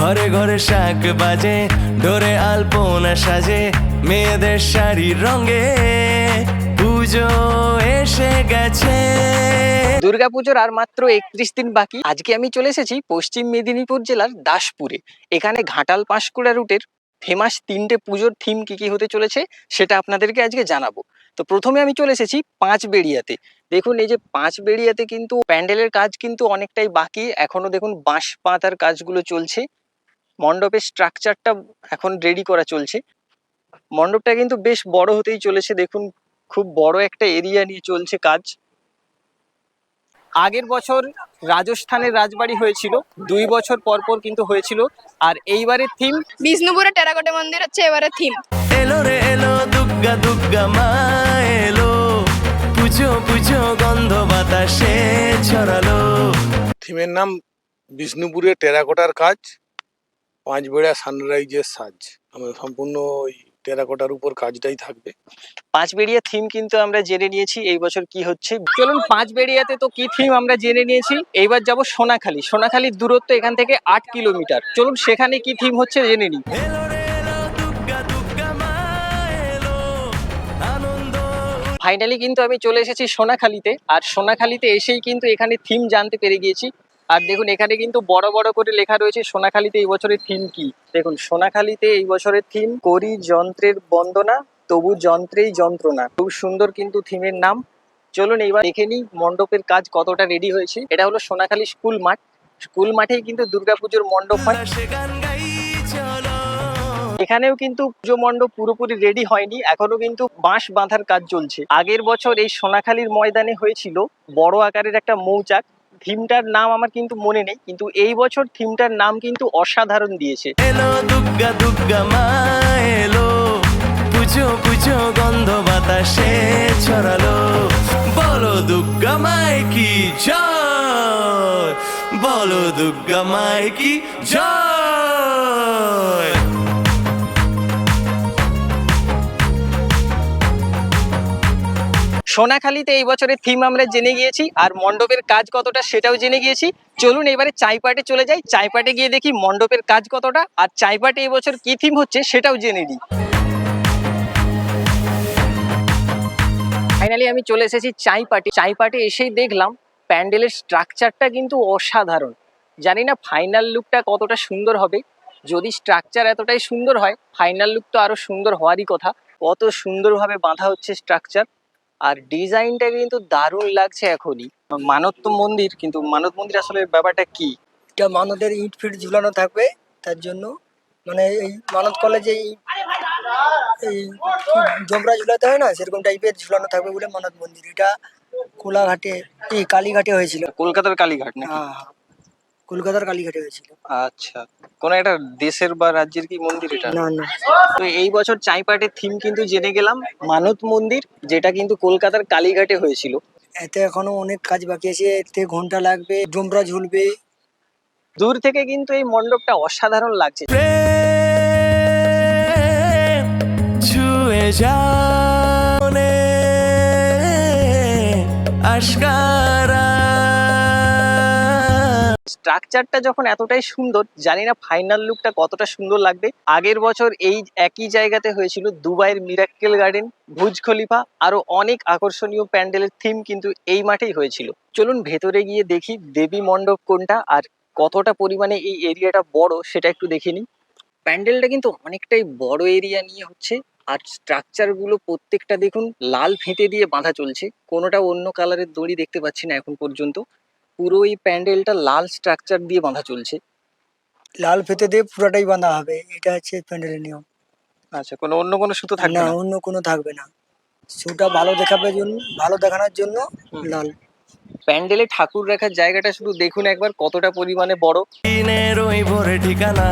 ঘরে ঘরে শাক বাজে, ডোরে আলপনা সাজে, মেয়েদের শাড়ির রঙে। পুজো এসে গেছে। দুর্গাপুজোর আর মাত্র একত্রিশ দিন বাকি। আজকে আমি চলে এসেছি পশ্চিম মেদিনীপুর জেলার দাসপুরে। এখানে ঘাটাল পাঁশকুড়া রুটের ফেমাস তিনটে পুজোর থিম কি কি হতে চলেছে, সেটা আপনাদেরকে আজকে জানাব। তো প্রথমে আমি চলে এসেছি পাঁচ বেড়িয়াতে দেখুন, এই যে পাঁচ বেড়িয়াতে কিন্তু প্যান্ডেলের কাজ কিন্তু অনেকটাই বাকি। এখনও দেখুন বাঁশ পাতার কাজগুলো চলছে। মণ্ডপের স্ট্রাকচারটা এখন রেডি করা চলছে। মণ্ডপটা কিন্তু বেশ বড় হতেই চলেছে দেখুন খুব বড় একটা এরিয়া নিয়ে চলছে কাজ। আগের বছর রাজস্থানের রাজবাড়ি হয়েছিল দুই বছর পর পর কিন্তু হয়েছিল আর এইবারের থিম বিষ্ণুপুরের টেরাকোটা মন্দির হচ্ছে এবারে থিম এলো রে এলো দুর্গা দুর্গা মা এলো। পুজো পুজো গন্ধ বাতাসে ছড়ালো। থিমের নাম বিষ্ণুপুরের টেরাকোটার কাজ। পাঁচবেড়া সানরাইজের সাজ। আমার সম্পূর্ণ ওই টেরাকোটার উপর কাজটাই থাকবে। পাঁচ বেড়িয়া থিম কিন্তু আমরা জেনে নিয়েছি এই বছর কি হচ্ছে। চলুন পাঁচ বেড়িয়াতে তো কি থিম আমরা জেনে নিয়েছি। এইবার যাব সোনাখালী। সোনাখালীর দূরত্ব এখান থেকে আট কিলোমিটার। চলুন সেখানে কি থিম হচ্ছে জেনে নিই। ফাইনালি কিন্তু আমি চলে এসেছি সোনাখালীতে। আর সোনাখালীতে এসেই কিন্তু এখানে থিম জানতে পেরে গিয়েছি। আর দেখুন, এখানে কিন্তু বড় বড় করে লেখা রয়েছে সোনাখালীতে এই বছরের থিম কি? দেখুন, সোনাখালীতে এই বছরের থিম করি যন্ত্রের বন্দনা, তবু যন্ত্রেই যন্ত্রণা। খুব সুন্দর কিন্তু থিমের নাম। চলুন এইবার দেখে নিই মণ্ডপের কাজ কতটা রেডি হয়েছে। এটা হলো সোনাখালী স্কুল মাঠ। স্কুল মাঠেই কিন্তু দুর্গাপুজোর মণ্ডপ হয়। এখানেও কিন্তু পুজো মণ্ডপ পুরোপুরি রেডি হয়নি। এখনও কিন্তু বাঁশ বাঁধার কাজ চলছে। আগের বছর এই সোনাখালীর ময়দানে হয়েছিল বড় আকারের একটা মৌচাক। থিমটার নাম আমার কিন্তু মনে নেই, কিন্তু এই বছর থিমটার নাম কিন্তু অসাধারণ দিয়েছে। এলো দুর্গা দুর্গা মা, এলো। পুজো পুজো, গন্ধ বাতাসে ছড়ালো। বলো দুর্গা মায় কি জয়? বলো দুর্গা মায় কি জয়? সোনাখালীতে এই বছরের থিম আমরা জেনে গিয়েছি, আর মণ্ডপের কাজ কতটা সেটাও জেনে গিয়েছি। চলুন এবারে চাইপাটে চলে যাই চাইপাটে গিয়ে দেখি মণ্ডপের কাজ কতটা, আর চাইপাটে এই বছর কি থিম হচ্ছে সেটাও জেনে নিই। ফাইনালি আমি চলে এসেছি চাইপাটে চাইপাটে এসেই দেখলাম প্যান্ডেলের স্ট্রাকচারটা কিন্তু অসাধারণ। জানি না ফাইনাল লুকটা কতটা সুন্দর হবে, যদি স্ট্রাকচার এতটাই সুন্দর হয় ফাইনাল লুক তো আরও সুন্দর হওয়ারই কথা, কত সুন্দরভাবে বাঁধা হচ্ছে স্ট্রাকচার আর ডিজাইনটা কিন্তু দারুণ লাগছে এখনই। মানত মন্দির কিন্তু মানত মন্দির আসলে ব্যাপারটা কি? এটা মানদের ইট ফিট ঝুলানো থাকবে তার জন্য মানে এই মানত কলেজে এই জবরা ঝুলাতে হয় না সেরকম টাইপের ঝুলানো থাকবে বলে মানত মন্দির। এটা কোলাঘাটে এই কালীঘাটে হয়েছিল। কলকাতার কালীঘাট নাকি? হ্যাঁ হ্যাঁ। কলকাতার কালীঘাটে হয়েছিল আচ্ছা। কোন একটা দেশের বা রাজ্যের কি মন্দির এটা? না না। তো এই বছর চাইপাটের থিম কিন্তু জেনে গেলাম মানত মন্দির যেটা কিন্তু কলকাতার কালীঘাটে হয়েছিল। এতে এখনও অনেক কাজ বাকি আছে এতে ঘণ্টা লাগবে জমরা ঝুলবে। দূর থেকে কিন্তু এই মণ্ডপটা অসাধারণ লাগছে। ছুঁয়ে আশকারা স্ট্রাকচারটা যখন এতটাই সুন্দর, জানি না ফাইনাল লুকটা কতটা সুন্দর লাগবে। আগের বছর এই একই জায়গাতে হয়েছিল দুবাইয়ের মিরাক্কেল গার্ডেন ভুজ খলিফা, আরও অনেক আকর্ষণীয় প্যান্ডেলের থিম কিন্তু এই মাঠেই হয়েছিল। চলুন ভেতরে গিয়ে দেখি দেবী মণ্ডপ কোনটা আর কতটা পরিমাণে এই এরিয়াটা বড় সেটা একটু দেখে নিই। প্যান্ডেলটা কিন্তু অনেকটাই বড় এরিয়া নিয়ে হচ্ছে, আর স্ট্রাকচারগুলো প্রত্যেকটা দেখুন লাল ফিতে দিয়ে বাঁধা চলছে। কোনোটা অন্য কালারের দড়ি দেখতে পাচ্ছি না এখন পর্যন্ত। পুরো এই প্যান্ডেলটা লাল স্ট্রাকচার দিয়ে বাঁধা চলছে। লাল ফেতে দিয়ে পুরোটাই বাঁধা হবে এটা হচ্ছে প্যান্ডেলের নিয়ম। আচ্ছা কোনো অন্য কোনো সুতো থাকবে না অন্য কোনো থাকবে না। শুটা ভালো দেখাবে জন্য ভালো দেখানোর জন্য লাল। প্যান্ডেলে ঠাকুর রাখার জায়গাটা শুধু দেখুন একবার কতটা পরিমাণে বড়। দিনের ওই ভোরে ঠিকানা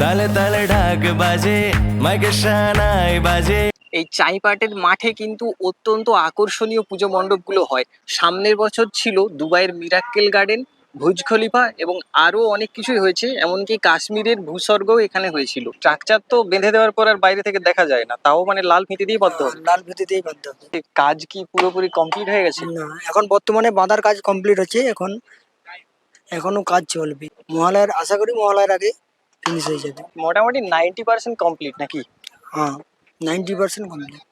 তালে তালে ঢাক বাজে মাইকে সানাই বাজে। এই চাইপাটের মাঠে কিন্তু অত্যন্ত আকর্ষণীয় পুজো মণ্ডপগুলো হয়। সামনের বছর ছিল দুবাইয়ের মিরাক্কেল গার্ডেন ভুজ খলিফা এবং আরও অনেক কিছুই হয়েছে এমনকি কাশ্মীরের ভূস্বর্গও এখানে হয়েছিল। স্ট্রাকচার তো বেঁধে দেওয়ার পর আর বাইরে থেকে দেখা যায় না তাও মানে লাল ফিতে দিয়ে বদ্ধ লাল ফেতে দিয়েই বাঁধতে হবে। কাজ কি পুরোপুরি কমপ্লিট হয়ে গেছে? না এখন বর্তমানে বাঁধার কাজ কমপ্লিট হচ্ছে এখন এখনও কাজ চলবে। মহালয়ার আশা করি মহালয়ার আগে ফিনিশ হয়ে যাবে। মোটামুটি নাইনটি পার্সেন্ট কমপ্লিট নাকি? হ্যাঁ। Ninety percent complete